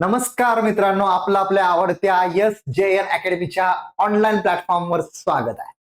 नमस्कार मित्रांनो आपलं आपल्या आवडत्या एस जे एन अकॅडमीच्या ऑनलाईन प्लॅटफॉर्मवर स्वागत आहे.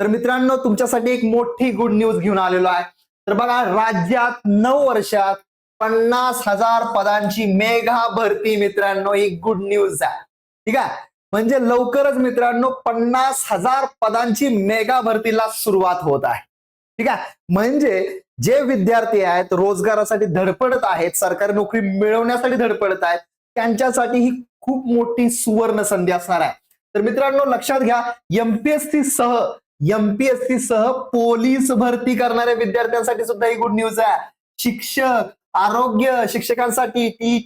तर मित्रांनो तुमच्यासाठी एक मोठी गुड न्यूज घेऊन आलेलो आहे. तर बघा राज्यात नऊ वर्षात पन्नास हजार पदांची मेघा भरती मित्रांनो ही गुड न्यूज आहे. ठीक आहे? म्हणजे लवकरच मित्रांनो पन्नास हजार पदांची मेगा भरतीला सुरुवात होत आहे. ठीक आहे? म्हणजे जे विद्यार्थी आहेत रोजगारासाठी धडपडत आहेत सरकारी नोकरी मिळवण्यासाठी धडपडत आहेत त्यांच्यासाठी ही खूप मोठी सुवर्ण संधी असणार आहे. तर मित्रांनो लक्षात घ्या एमपीएससी सह एमपीएससी सह पोलीस भरती करणाऱ्या विद्यार्थ्यांसाठी सुद्धा ही गुड न्यूज आहे. शिक्षक आरोग्य शिक्षकांसाठी टी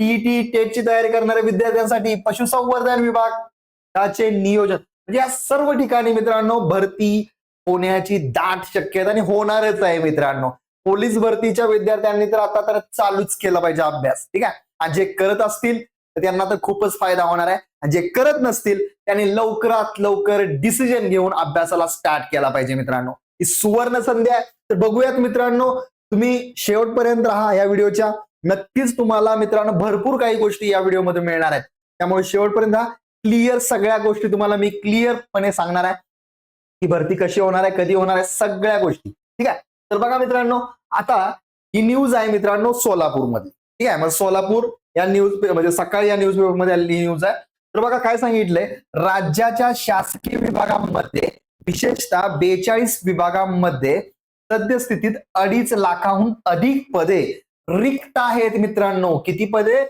टीईटी टेटची तयारी करणाऱ्या विद्यार्थ्यांसाठी पशुसंवर्धन विभागाचे नियोजन. म्हणजे या सर्व ठिकाणी मित्रांनो भरती होण्याची दाट शक्यता आणि होणारच आहे मित्रांनो. पोलीस भरतीच्या विद्यार्थ्यांनी तर आता तर चालूच केला पाहिजे अभ्यास. ठीक आहे? आणि जे करत असतील तर त्यांना तर खूपच फायदा होणार आहे. आणि जे करत नसतील त्यांनी लवकरात लवकर डिसिजन घेऊन अभ्यासाला स्टार्ट केला पाहिजे मित्रांनो. ही सुवर्ण संधी आहे. तर बघूयात मित्रांनो तुम्ही शेवटपर्यंत राहा या व्हिडिओच्या. नक्कीच तुम्हाला मित्रांनो भरपूर काही गोष्टी या व्हिडिओमध्ये मिळणार आहेत. त्यामुळे शेवटपर्यंत राहा. क्लिअर सगळ्या गोष्टी तुम्हाला मी क्लिअरपणे सांगणार आहे. ही भरती कशी होणार आहे कधी होणार आहे सगळ्या गोष्टी. ठीक आहे? तर बघा मित्रांनो आता ही न्यूज आहे मित्रांनो सोलापूरमध्ये. ठीक आहे मग सोलापूर या न्यूज म्हणजे सकाळी या न्यूज पेपरमध्ये आलेली न्यूज आहे. तर बघा काय सांगितलंय? राज्याच्या शासकीय विभागांमध्ये विशेषतः बेचाळीस विभागांमध्ये सद्यस्थितीत अडीच लाखाहून अधिक पदे रिक्त आहेत मित्रांनो. किती पदे?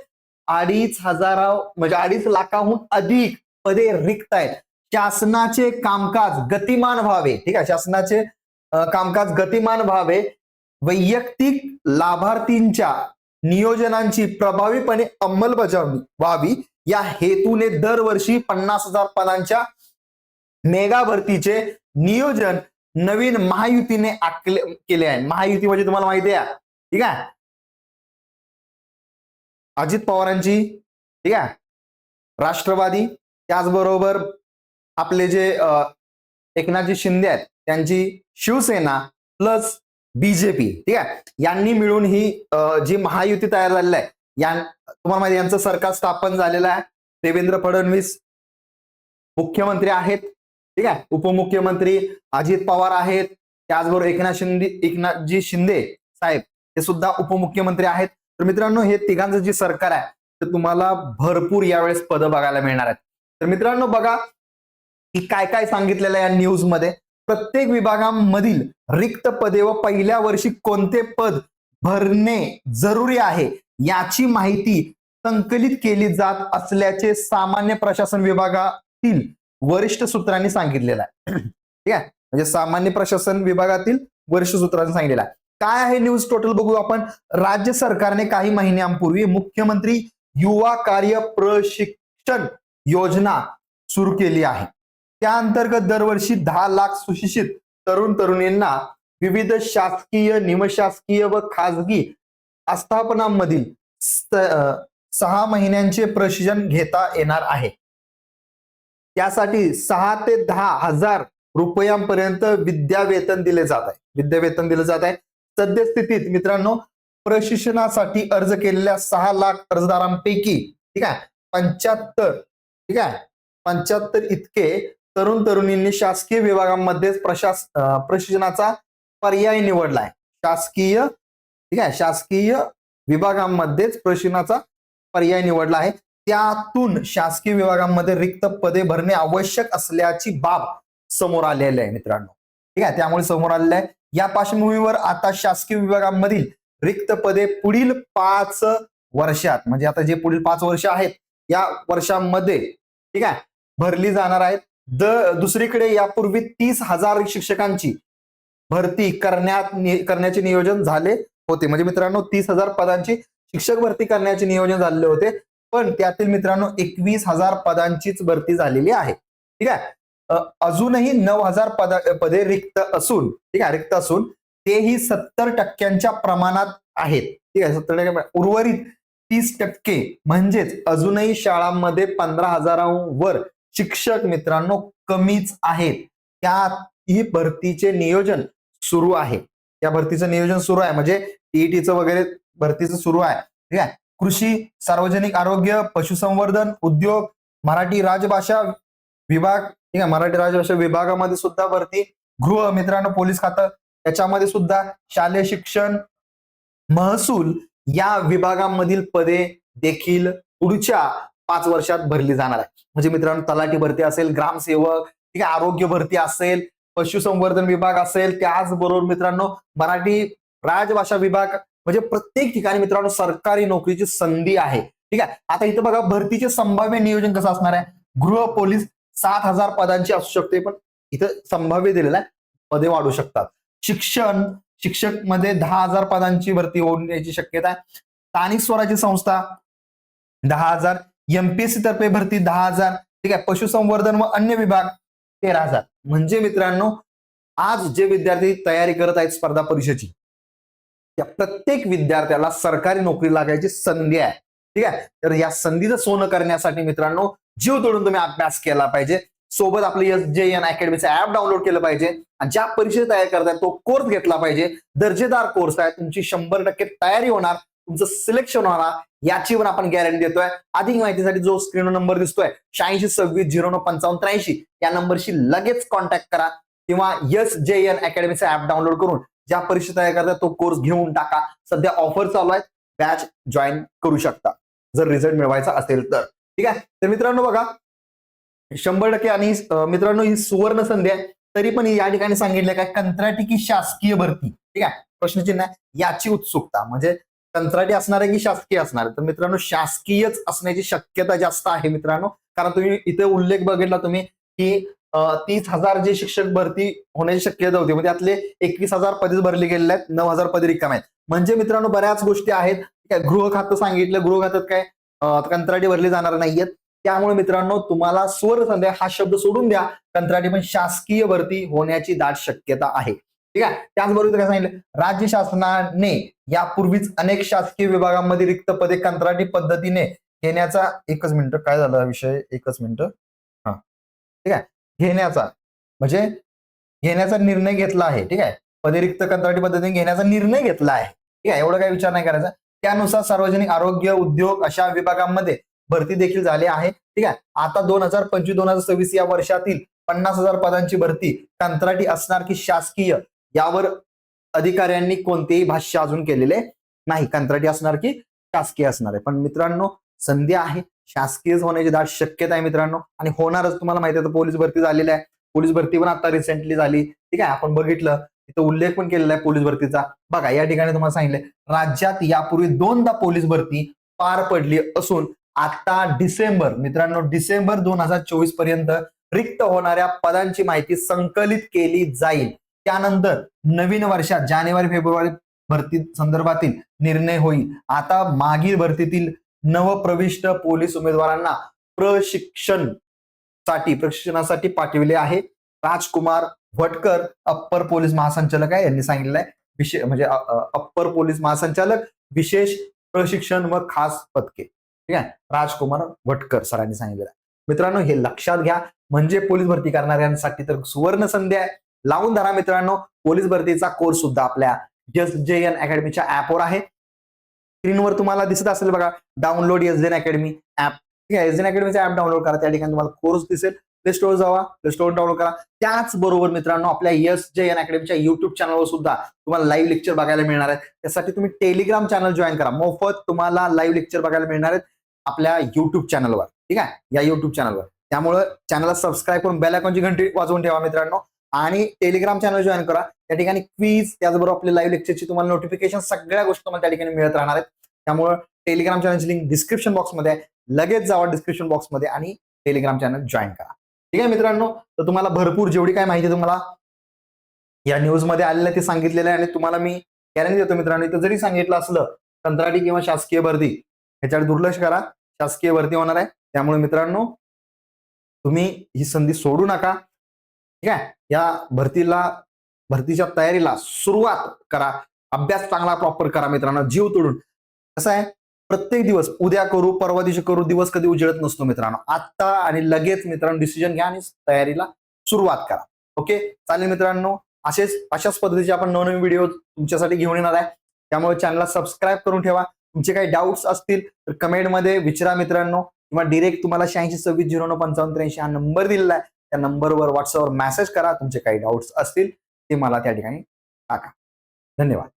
अडीच हजारा म्हणजे अडीच लाखाहून अधिक पदे रिक्त आहेत. शासनाचे कामकाज गतिमान व्हावे. ठीक आहे शासनाचे कामकाज गतिमान व्हावे. वैयक्तिक लाभार्थींच्या नियोजनांची प्रभावीपणे अंमलबजावणी व्हावी. या हेतूने दरवर्षी पन्नास हजार पदांच्या मेगा भरतीचे नियोजन नवीन महायुतीने आखले केले आहे. महायुती म्हणजे तुम्हाला माहिती आहे. ठीक आहे? अजित पवारांची ठीक आहे? राष्ट्रवादी त्याचबरोबर आपले जे एकनाथजी शिंदे आहेत त्यांची शिवसेना प्लस बीजेपी ठीक आहे? यांनी मिळून ही जी महायुती तयार झालेली आहे यां तुम्हाला माहिती यांचं सरकार स्थापन झालेलं आहे. देवेंद्र फडणवीस मुख्यमंत्री आहेत ठीक आहे? उपमुख्यमंत्री अजित पवार आहेत त्याचबरोबर एकनाथ शिंदे एकनाथजी शिंदे साहेब हे सुद्धा उपमुख्यमंत्री आहेत. तर मित्रांनो हे तिघांचं जे सरकार आहे तर तुम्हाला भरपूर यावेळेस पदं बघायला मिळणार आहेत. तर मित्रांनो बघा की काय काय सांगितलेलं आहे या न्यूजमध्ये प्रत्येक विभागांमधील रिक्त पदे व पहिल्या वर्षी कोणते पद भरणे जरुरी आहे याची माहिती संकलित केली जात असल्याचे सामान्य प्रशासन विभागातील वरिष्ठ सूत्रांनी सांगितलेलं आहे. ठीक आहे? म्हणजे सामान्य प्रशासन विभागातील वरिष्ठ सूत्रांनी सांगितलेलं आहे. काय आहे न्यूज टोटल बघू आपण. राज्य सरकारने काही महिन्यांपूर्वी मुख्यमंत्री युवा कार्य प्रशिक्षण योजना सुरू केली आहे. त्या अंतर्गत दरवर्षी दहा लाख सुशिक्षित तरुण तरुणींना विविध शासकीय निमशासकीय व खाजगी आस्थापनांमधील सहा महिन्यांचे प्रशिक्षण घेता येणार आहे. त्यासाठी सहा ते दहा हजार रुपयांपर्यंत विद्यावेतन दिले जात आहे. विद्यावेतन दिले जात आहे. सद्यस्थितीत मित्रांनो प्रशिक्षणासाठी अर्ज केलेल्या सहा लाख अर्जदारांपैकी ठीक आहे पंच्याहत्तर ठीक आहे पंच्याहत्तर इतके तरुण तरुणींनी शासकीय विभागांमध्ये प्रशास प्रशिक्षणाचा पर्याय निवडलाय. शासकीय ठीक आहे शासकीय विभागांमध्येच प्रशिक्षणाचा पर्याय निवडला आहे. त्यातून शासकीय विभागांमध्ये रिक्त पदे भरणे आवश्यक असल्याची बाब समोर आलेली आहे मित्रांनो. ठीक आहे त्यामुळे समोर आलेलं आहे. या पार्श्वभूमीवर आता शासकीय विभागांमधील रिक्त पदे पुढील पाच वर्षात म्हणजे आता जे पुढील पाच वर्ष आहेत या वर्षांमध्ये ठीक आहे भरली जाणार आहेत. द दुसरीकडे यापूर्वी तीस हजार शिक्षकांची भरती करण्यात नि- करण्याचे नियोजन झाले होते. म्हणजे मित्रांनो तीस हजार पदांची शिक्षक भरती करण्याचे नियोजन झालेले होते. पण त्यातील मित्रांनो एकवीस हजार पदांचीच भरती झालेली आहे. ठीक आहे? अजूनही नऊ हजार पदा पदे रिक्त असून ठीक आहे रिक्त असून तेही सत्तर टक्क्यांच्या प्रमाणात आहेत. ठीक आहे सत्तर टक्के उर्वरित तीस टक्के म्हणजेच अजूनही शाळांमध्ये पंधरा हजारांवर शिक्षक मित्रांनो कमीच आहेत. त्यात ही भरतीचे नियोजन सुरू आहे. त्या भरतीचं नियोजन सुरू आहे. म्हणजे टीईटीचं वगैरे भरतीचं सुरू आहे. ठीक आहे? कृषी सार्वजनिक आरोग्य पशुसंवर्धन उद्योग मराठी राजभाषा विभाग ठीक आहे? मराठी राजभाषा विभागामध्ये सुद्धा भरती. गृह मित्रांनो पोलीस खातं त्याच्यामध्ये सुद्धा शालेय शिक्षण महसूल या विभागामधील पदे देखील पुढच्या पाच वर्षात भरली जाणार आहे. म्हणजे मित्रांनो तलाठी भरती असेल ग्रामसेवक ठीक आहे आरोग्य भरती असेल पशुसंवर्धन विभाग असेल त्याचबरोबर मित्रांनो मराठी राजभाषा विभाग म्हणजे प्रत्येक ठिकाणी मित्रांनो सरकारी नोकरीची संधी आहे. ठीक आहे? आता इथं बघा भरतीचे संभाव्य नियोजन कसं असणार आहे? गृह पोलीस सात हजार पदांची असू शकते पण इथं संभाव्य दिलेलं आहे. पदे वाढू शकतात. शिक्षण शिक्षकमध्ये दहा हजार पदांची भरती होण्याची शक्यता आहे. स्थानिक स्वराज्य संस्था दहा हजार. एमपीएससी तर्फे भरती दहा हजार ठीक आहे? पशुसंवर्धन व अन्य विभाग तेरा हजार. म्हणजे मित्रांनो आज जे विद्यार्थी तयारी करत आहेत स्पर्धा परीक्षेची त्या प्रत्येक विद्यार्थ्याला सरकारी नोकरी लागायची संधी आहे. ठीक आहे? तर या संधीचं सोनं करण्यासाठी मित्रांनो जीव तोडून तुम्ही अभ्यास केला पाहिजे. सोबत आपलं एस जे एन अकॅडमीचं ऍप डाउनलोड केलं पाहिजे. आणि ज्या परीक्षेत तयार करताय तो कोर्स घेतला पाहिजे. दर्जेदार कोर्स आहे. तुमची शंभर टक्के तयारी होणार. तुमचं सिलेक्शन होणार. याची पण आपण गॅरंटी देतोय. अधिक माहितीसाठी जो स्क्रीन नंबर दिसतोय शहाऐंशी सव्वीस झिरो नऊ पंचावन्न त्र्याऐंशी या नंबरशी लगेच कॉन्टॅक्ट करा. किंवा एस जे एन अकॅडमीचं ऍप डाउनलोड करून ज्या परीक्षा तयार करता तो कोर्स घेऊन टाका. सध्या ऑफर चालू आहे बॅच जॉईन करू शकता. जर रिझल्ट मिळवायचा असेल तर. ठीक आहे? तर मित्रांनो बघा शंभर टक्के आणि मित्रांनो ही सुवर्ण संधी आहे. तरी पण या ठिकाणी सांगितलं काय? कंत्राटी की शासकीय भरती. ठीक आहे? प्रश्नचिन्ह आहे. याची उत्सुकता. म्हणजे कंत्राटी असणार आहे की शासकीय असणार तर मित्रांनो शासकीयच असण्याची शक्यता जास्त आहे मित्रांनो. कारण तुम्ही इथे उल्लेख बघितला तुम्ही की तीस हजार जे शिक्षक भरती होण्याची शक्यता होती. म्हणजे त्यातले एकवीस हजार पदे भरले गेलेले आहेत नऊ हजार पदे रिकाम आहेत. म्हणजे मित्रांनो बऱ्याच गोष्टी आहेत. गृह खातं सांगितलं. गृह खात्यात काय कंत्राटी भरली जाणार नाहीयेत. त्यामुळे मित्रांनो तुम्हाला स्वर संध्या हा शब्द सोडून द्या. कंत्राटी पण शासकीय भरती होण्याची दाट शक्यता आहे. ठीक आहे? त्याचबरोबर काय सांगितलं? राज्य शासनाने यापूर्वीच अनेक शासकीय विभागांमध्ये रिक्त पदे कंत्राटी पद्धतीने घेण्याचा एकच मिनिट. काय झालं विषय? एकच मिनिट. हा. ठीक आहे? घेण्याचा. म्हणजे घेण्याचा निर्णय घेतला आहे. ठीक आहे? पदे रिक्त कंत्राटी पद्धतीने घेण्याचा निर्णय घेतला आहे. ठीक आहे? एवढं काही विचार नाही करायचा. त्यानुसार सार्वजनिक आरोग्य उद्योग अशा विभागांमध्ये भरती देखील झाली आहे. ठीक आहे? आता दोन हजार पंचवीस दोन हजार सव्वीस या वर्षातील पन्नास हजार पदांची भरती कंत्राटी असणार की शासकीय? यावर अधिकाऱ्यांनी कोणतेही भाष्य अजून केलेले नाही. कंत्राटी असणार की शासकीय असणार आहे. पण मित्रांनो संधी आहे. शासकीय होण्याची दाट शक्यता आहे मित्रांनो. आणि होणारच. तुम्हाला माहिती आहे पोलीस भरती झालेली आहे. पोलीस भरती पण आता रिसेंटली झाली. ठीक आहे आपण बघितलं. तिथं उल्लेख पण केलेला आहे पोलीस भरतीचा. बघा या ठिकाणी तुम्हाला सांगितलंय राज्यात यापूर्वी दोनदा पोलीस भरती पार पडली असून आता डिसेंबर मित्रांनो डिसेंबर दोन हजार चोवीसपर्यंत रिक्त होणाऱ्या पदांची माहिती संकलित केली जाईल. त्यानंतर नवीन वर्षात जानेवारी फेब्रुवारी भरती संदर्भातील निर्णय होईल. आता मागील भरतीतील नवप्रविष्ट पोलीस उमेदवारांना प्रशिक्षणसाठी प्रशिक्षणासाठी पाठविले आहे. राजकुमार भटकर अप्पर पोलीस महासंचालक आहे यांनी सांगितलं आहे विशेष म्हणजे अप्पर पोलीस महासंचालक विशेष प्रशिक्षण व खास पदके. ठीक आहे? राजकुमार भटकर सरांनी सांगितलेलं आहे. मित्रांनो हे लक्षात घ्या. म्हणजे पोलीस भरती करणाऱ्यांसाठी तर सुवर्ण संधी आहे. लावून धरा मित्रांनो. पोलीस भरतीचा कोर्स सुद्धा आपल्या एस जे एन अकॅडमीच्या ऍपवर आहे. स्क्रीनवर तुम्हाला दिसत असेल बघा download S Jain academy app ठीक आहे एस जेन अकॅडमीचा ऍप डाउनलोड करा त्या ठिकाणी तुम्हाला कोर्स दिसेल. प्ले स्टोर जावा प्ले स्टोर डाउनलोड करा. त्याचबरोबर मित्रांनो आपल्या यस जे एन अकॅडमीच्या युट्यूब चॅनलवर सुद्धा तुम्हाला लाईव्ह लेक्चर बघायला मिळणार आहे त्यासाठी तुम्ही टेलिग्राम चॅनल जॉईन करा. मोफत तुम्हाला लाईव्ह लेक्चर बघायला मिळणार आहेत आपल्या युट्यूब चॅनलवर ठीक आहे? या युट्यूब चॅनलवर त्यामुळं चॅनलला सबस्क्राईब करून बेल आयकॉनची घंटी वाजवून ठेवा मित्रांनो. आणि टेलिग्राम चॅनल जॉईन करा. त्या ठिकाणी क्वीज त्याचबरोबर आपले लाईव्ह लेक्चरची तुम्हाला नोटिफिकेशन सगळ्या गोष्टी तुम्हाला त्या ठिकाणी मिळत राहणार आहेत. त्यामुळे टेलिग्राम चॅनलची लिंक डिस्क्रिप्शन बॉक्समध्ये आहे. लगेच जावा डिस्क्रिप्शन बॉक्समध्ये आणि टेलिग्राम चॅनल जॉईन करा. ठीक आहे मित्रांनो? तर तुम्हाला भरपूर जेवढी काय माहिती तुम्हाला या न्यूजमध्ये आलेलं ते सांगितलेलं आहे आणि तुम्हाला मी गॅरंटी देतो मित्रांनो इथं जरी सांगितलं असलं कंत्राटी किंवा शासकीय भरती ह्याच्यावर दुर्लक्ष करा. शासकीय भरती होणार आहे. त्यामुळे मित्रांनो तुम्ही ही संधी सोडू नका. ठीक आहे? या भरतीला भरतीच्या तयारीला सुरुवात करा. अभ्यास चांगला प्रॉपर करा मित्रांनो. जीव तोडून. कसं आहे? प्रत्येक दिवस उद्या करू परवा दिवशी करू दिवस कधी उजळत नसतो मित्रांनो. आत्ता आणि लगेच मित्रांनो डिसिजन घ्या आणि तयारीला सुरुवात करा. ओके? चालेल मित्रांनो. असेच अशाच पद्धतीचे आपण नवनवीन व्हिडिओ तुमच्यासाठी घेऊन येणार आहे. त्यामुळे चॅनलला सबस्क्राईब करून ठेवा. तुमचे काही डाऊट्स असतील तर कमेंटमध्ये विचारा मित्रांनो. किंवा डिरेक्ट तुम्हाला शहाऐंशी सव्वीस झिरो नऊ पंचावन्न त्र्याऐंशी हा नंबर दिलेला आहे. त्या नंबरवर व्हॉट्सअपवर मेसेज करा तुमचे काही डाऊट्स असतील ते मला त्या ठिकाणी टाका. धन्यवाद.